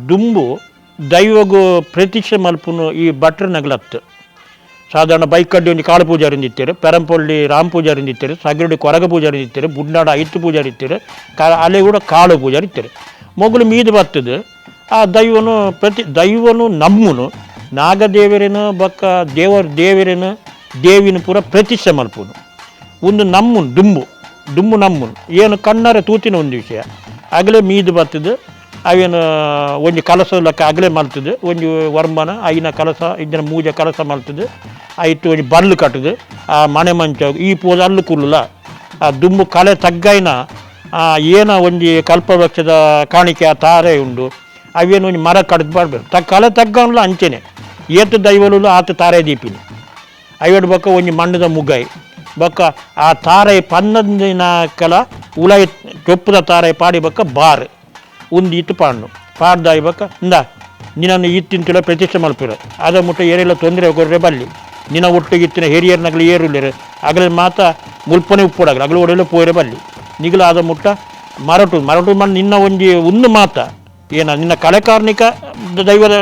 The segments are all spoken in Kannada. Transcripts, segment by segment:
ದುಂಬು ದೈವಗು ಪ್ರತೀಕ್ಷೆ ಮಲ್ಪುನು ಈ ಭಟ್ರ ನಗಲತ್ತು. ಸಾಧಾರಣ ಬೈಕಡ್ಡಿ ಒಂದು ಕಾಳು ಪೂಜಾರಿ ಇತ್ತೇರು, ಪೆರಂಪೊಳ್ಳಿ ರಾಮ್ ಪೂಜಾರಿಂದ ಇತ್ತೇರು, ಸಗರಡಿ ಕೊರಗ ಪೂಜಾರಿಂದ ಇತ್ತೇರು, ಬುಡ್ನಾಡ ಐತ್ತು ಪೂಜಾರಿ ಇತ್ತೇರು, ಕಾ ಅಲ್ಲೇ ಕೂಡ ಕಾಳು ಪೂಜಾರಿ ಇತ್ತೇರು. ಮೊಗಲು ಮೀದು ಬರ್ತದೆ ಆ ದೈವನು ಪ್ರತಿ, ದೈವನು ನಮ್ಮನು, ನಾಗದೇವರೇನು ಬಕ್ಕ, ದೇವರ ದೇವರೇನು, ದೇವಿನ ಪೂರ ಪ್ರತಿಷ್ಠೆ ಮಲ್ಪುನು. ಒಂದು ನಮ್ಮನು ದುಂಬು ದುಂಬು ನಮ್ಮನು. ಏನು ಕಣ್ಣರ ತೂತಿನ ಒಂದು ವಿಷಯ. ಆಗಲೇ ಮೀದು ಬರ್ತದೆ ಅವೇನು ಒಂಜಿ ಕಲಸ ಲೆಕ್ಕ ಅಗಲೇ ಮಲ್ತದೆ ಒಂಜಿ ವರ್ಮನ, ಐನ ಕಲಸ ಇದನ್ನ ಮೂಜ ಕಲಸ ಮಲ್ತದೆ ಆಯಿತು ಒಂಜಿ ಬಲ್ಲು ಕಟ್ಟದು, ಆ, ಮನೆ ಮಂಚ, ಈ ಪೋದ ಅಲ್ಲು ಕುಲ್ಲ ಆ ದುಂಬು ಕಲೆ ತಗ್ಗೈನ ಏನ ಒಂಜಿ ಕಲ್ಪವೃಕ್ಷದ ಕಾಣಿಕೆ ಆ ತಾರೆ ಉಂಡು, ಅವೇನು ಒಂದು ಮರ ಕಡ್ದು ಬಾಡ್ಬೇಕು ತ ಕಲೆ ತಗ್ಗಲ್ಲ ಅಂಚೆನೆ. ಏತು ದೈವಲು ಆತ ತಾರೆ ದೀಪಿನಿ. ಐವಡ್ ಬಕ್ಕ ಒಂಜಿ ಮಣ್ಣದ ಮುಗ್ಗಾಯಿ ಬೊಕ್ಕ ಆ ತಾರೆ ಪನ್ನದಿನ ಕಲ ಉಲೈ ಚೊಪ್ಪದ ತಾರೆ ಪಾಡಿ ಬೊಕ್ಕ ಬಾರ್. ಒಂದು ಇತ್ತು ಪಾಡ್ನು. ಪಾಡ್ದ ಇವಾಗ ಇಂದ ನಿನ್ನನ್ನು ಇತ್ತಿಂತಿಲ ಪ್ರತಿಷ್ಠೆ ಮಲ್ಪಿರ ಅದ ಮುಟ್ಟ ಏರೆಲ್ಲ ತೊಂದರೆ ಹೋಗೋರೆ ಬಲ್ಲಿ ನಿನ್ನ ಒಟ್ಟಿಗೆ ಇತ್ತಿನ ಹಿರಿಯರ್ನಾಗಲಿ ಏರುಲಿರ ಅಗಲ ಮಾತ ಮುಲ್ಪನೆ ಉಪ್ಪುಡಾಗಲ ಅಗಲ ಒಡೆಯಲ್ಲ ಪೋಯಿರ ಬಲ್ಲಿ ನಿಗಲ ಆದ ಮುಟ್ಟ ಮರಟು ಮರಟು ಮಾಡಿ ನಿನ್ನ ಒಂಜಿ ಒಂದು ಮಾತ. ಏನ, ನಿನ್ನ ಕಳೆಕಾರ್ಣಿಕ ದೈವದ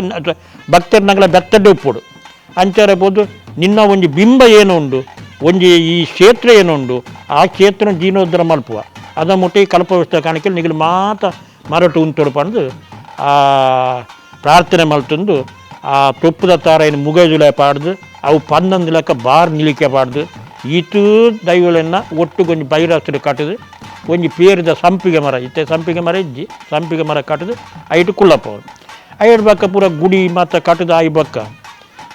ಭಕ್ತರ್ನಾಗಲ ಬೆತ್ತಡ್ಡೆ ಉಪ್ಪುಡು ಅಂಚಾರೆ ಬೋದು ನಿನ್ನ ಒಂಜಿ ಬಿಂಬ ಏನು ಉಂಡು? ಒಂಜಿ ಈ ಕ್ಷೇತ್ರ ಏನು ಉಂಡು? ಆ ಕ್ಷೇತ್ರ ಜೀರ್ಣೋದ್ಧಾರ ಮಲ್ಪುವ ಅದ ಮುಟ್ಟಿ ಈ ವ್ಯವಸ್ಥೆ ಕಾಣಿಕೆ ನಿಗಲು ಮಾತ ಮರಟು ಉಂಟು ಪಂದು ಪ್ರಾರ್ಥನೆ ಮಲ್ತಂದು, ಆ, ತೊಪ್ಪದ ಏನು ಮುಗಜುಲೆ ಪಾಡ್ದು, ಅವು ಪನ್ನೊಂದು ಲೆಕ್ಕ ಬಾರ್ ನಿಲಿಕೆ ಪಾಡ್ದು ಇತ್ತು ದೈವಗಳನ್ನ ಒಟ್ಟು ಒಂಜಿ ಬೈರಾಸ್ತ್ರ ಕಟ್ಟದು ಒಂಜಿ ಪೇರಿದ ಸಂಪಿಗೆ ಮರ, ಇತ್ತೆ ಸಂಪಿಗೆ ಮರ ಇಜ್ಜಿ, ಸಂಪಿಗೆ ಮರ ಕಟ್ಟದು ಐಟು ಕುಳ್ಳಪ್ಪ ಐಡು ಬಕ್ಕ ಪೂರ ಗುಡಿ ಮತ್ತು ಕಟ್ಟದ ಐ ಬಕ್ಕ.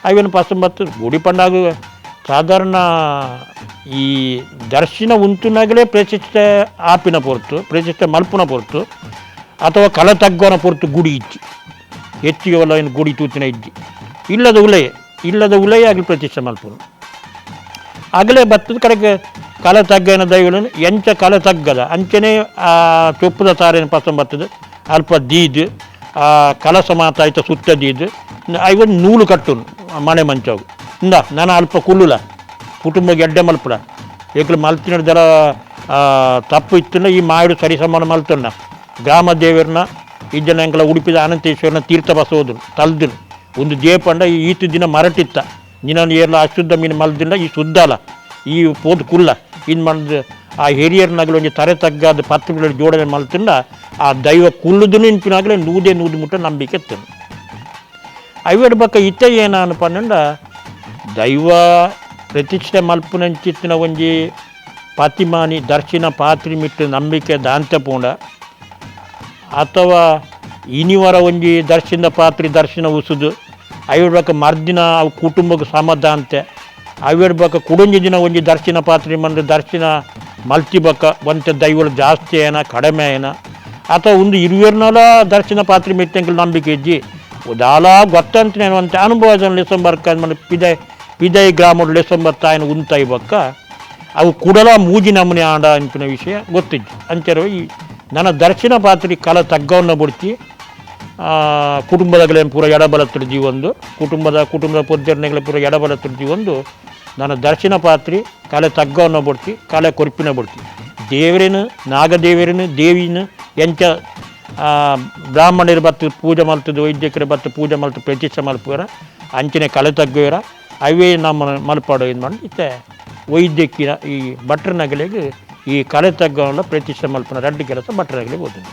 ಐವನ್ ಪಸ ಮತ್ತು ಗುಡಿ ಪಂಡಾಗ ಸಾಧಾರಣ ಈ ದರ್ಶನ ಉಂಟುನಾಗಲೇ ಪ್ರತಿಷ್ಠೆ ಆಪಿನ ಪೊರ್ತು, ಪ್ರತಿಷ್ಠೆ ಮಲ್ಪುನ ಪೊರ್ತು. ಅಥವಾ ಕಲ ತಗ್ಗೋನ ಪೊರ್ತು ಗುಡಿ ಇಜ್ಜಿ. ಹೆಚ್ಚಿಗೆ ಒಲ ಏನು ಗುಡಿ ತೂತಿನ ಇಜ್ಜಿ. ಇಲ್ಲದ ಉಲೆಯೇ ಇಲ್ಲದ ಉಲೆಯೇ ಆಗಲಿ ಪ್ರತಿಷ್ಠೆ ಮಲ್ಪುನು ಆಗಲೇ ಬತ್ತದ ಕಡೆಗೆ ಕಲ ತಗ್ಗನ ದೈವಗಳನ್ನು ಎಂಚ ಕಲ ತಗ್ಗದ ಅಂಚನೆ, ಆ, ತುಪ್ಪದ ತಾರೇನ ಪಸ ಬರ್ತದೆ ಅಲ್ಪ ದೀದ್, ಆ, ಕಲಸ ಮಾತಾಯ್ತ ಸುತ್ತ ದೀದ್ ಐವನ್ ನೂಲು ಕಟ್ಟು ಮನೆ ಮಂಚವು. ಇಂದ ನಾನು ಅಲ್ಪ ಕುಲ್ಲುಲ ಕುಟುಂಬ ಗೆಡ್ಡೆ ಮಲ್ಪುಡ ಏಕಲು ಮಲ್ತಿನ ಜರ ತಪ್ಪು ಇತ್ತು ಈ ಮಾಡು ಸರಿ ಸಮಾನ ಮಲ್ತನ್ನ ಗ್ರಾಮ ದೇವರನ್ನ, ಈ ಎಂಕಲ ಉಡುಪಿದ ಅನಂತೇಶ್ವರನ ತೀರ್ಥ ಬಸೋದು ತಲ್ದನು ಒಂದು ದೇಪಂಡ ಈ ಈತು ದಿನ ಮರಟಿತ್ತ. ನಿನ್ನನ್ನು ಏರ್ಲ ಅಶುದ್ಧ ಮೀನು ಮಲ್ದಿಂದ ಈ ಶುದ್ಧ ಅಲ್ಲ. ಈ ಪೋದು ಕುಲ್ಲ. ಇನ್ನು ಮಾಡಿದ ಆ ಹಿರಿಯರ್ನಾಗಲಿ ಒಂದು ತರೆ ತಗ್ಗಾದ ಪತ್ರಗಳಲ್ಲಿ ಜೋಡಣೆ ಮಲ್ತಿಂದ, ಆ ದೈವ ಕುಲ್ಲುದು ನಿಂಪಿನಾಗಲೇ ನೂದೆ ನೂದು ಮುಟ್ಟ ನಂಬಿಕೆ ತಿನ್ನು ಐವೇಡ್ ಬಕ್ಕ ಇತ್ತ ಏನಪ್ಪ ಪನ್ನಂಡ ದೈವ ಪ್ರತಿಷ್ಠೆ ಮಲ್ಪುನಂಚಿತ್ತಿನ ಒಂಜಿ ಪತಿಮಾನಿ ದರ್ಶನ ಪಾತ್ರಿ ಮಿಟ್ಟು ನಂಬಿಕೆ ದಾಂತ ಪೂಂಡ ಅಥವಾ ಇನಿವರ ಒಂಜಿ ದರ್ಶನ ಪಾತ್ರೆ ದರ್ಶನ ಉಸುದು ಅವಿರ್ಬೇಕ ಮರ್ದಿನ ಅವು ಕುಟುಂಬಕ್ಕೆ ಸಮಾಧ ಅಂತೆ ಅವಿರ್ಬೇಕ ಕುಡುಂಜ ದಿನ ಒಂಜಿ ದರ್ಶನ ಪಾತ್ರೆ ಮಂದು ದರ್ಶನ ಮಲ್ತಿಬೇಕ, ಒಂತೆ ದೈವಗಳು ಜಾಸ್ತಿ ಏನ, ಕಡಿಮೆ ಏನ. ಅಥವಾ ಒಂದು ಇರುವರ್ನಲ ದರ್ಶನ ಪಾತ್ರೆ ಮೆತ್ತಂಕಲ್ ನಂಬಿಕೆ ಇಜ್ಜಿ ದಾಲ ಗೊತ್ತಂತ ಒಂತೆ ಅನುಭವ ಜನ ಲೆಸಂಬರ್ಕ ಮನೆ ಪಿದೈ ಪಿದೈ ಗ್ರಾಮದ ಲೆಸಂಬರ್ತಾ ತಾಯಿನ ಉಂತಾಯಿ ಬಕ್ಕ ಅವು ಕುಡಲ ಮೂಜಿ ನಮೂನೆ ಆಂಡ ಅಂತ ವಿಷಯ ಗೊತ್ತಿದ್ದು ಅಂಚೆರುವ ಈ ನನ್ನ ದರ್ಶನ ಪಾತ್ರಿ ಕಲ ತಗ್ಗವನ್ನು ಬಿಡ್ತಿ ಕುಟುಂಬದಗಳೇನು ಪೂರ ಎಡಬಲ ತಿಳಿದೀವಿ ಒಂದು, ಕುಟುಂಬದ ಕುಟುಂಬದ ಪೊದ್ದರ್ನೆಗಳ ಪೂರ ಎಡಬಲ ತಿಳಿದೀವಿ ಒಂದು, ನನ್ನ ದರ್ಶನ ಪಾತ್ರಿ ಕಲೆ ತಗ್ಗವನ್ನು ಬಿಡ್ತಿ, ಕಲೆ ಕೊರ್ಪಿನ ಬಿಡ್ತಿ. ದೇವರೇನು, ನಾಗದೇವರೇನು, ದೇವಿನ ಎಂಚ ಬ್ರಾಹ್ಮಣರು ಬತ್ತು ಪೂಜೆ ಮಲ್ತದ್ದು ವೈದ್ಯಕರು ಬತ್ತು ಪೂಜೆ ಮಲ್ತು ಪ್ರತಿಷ್ಠೆ ಮಲ್ಪುವರ ಅಂಚನೆ ಕಲೆ ತಗ್ಗುವರ ಅವೇ ನಮ್ಮ ಮಲ್ಪಾಡೋ ಇದು ಮಾಡಿ ಇತ್ತೆ ವೈದ್ಯಕೀಯ ಈ ಭಟ್ರ ನಗಲಿಗೆ ಈ ಕಲೆ ತಗ್ಗವನ್ನ ಪ್ರತಿಷ್ಠೆ ಮಲ್ಪನ ರೆಡ್ಡಿ ಕೆಲಸ ಭಟ್ರ ನಗಲಿಗೆ ಹೋಗ್ತೀನಿ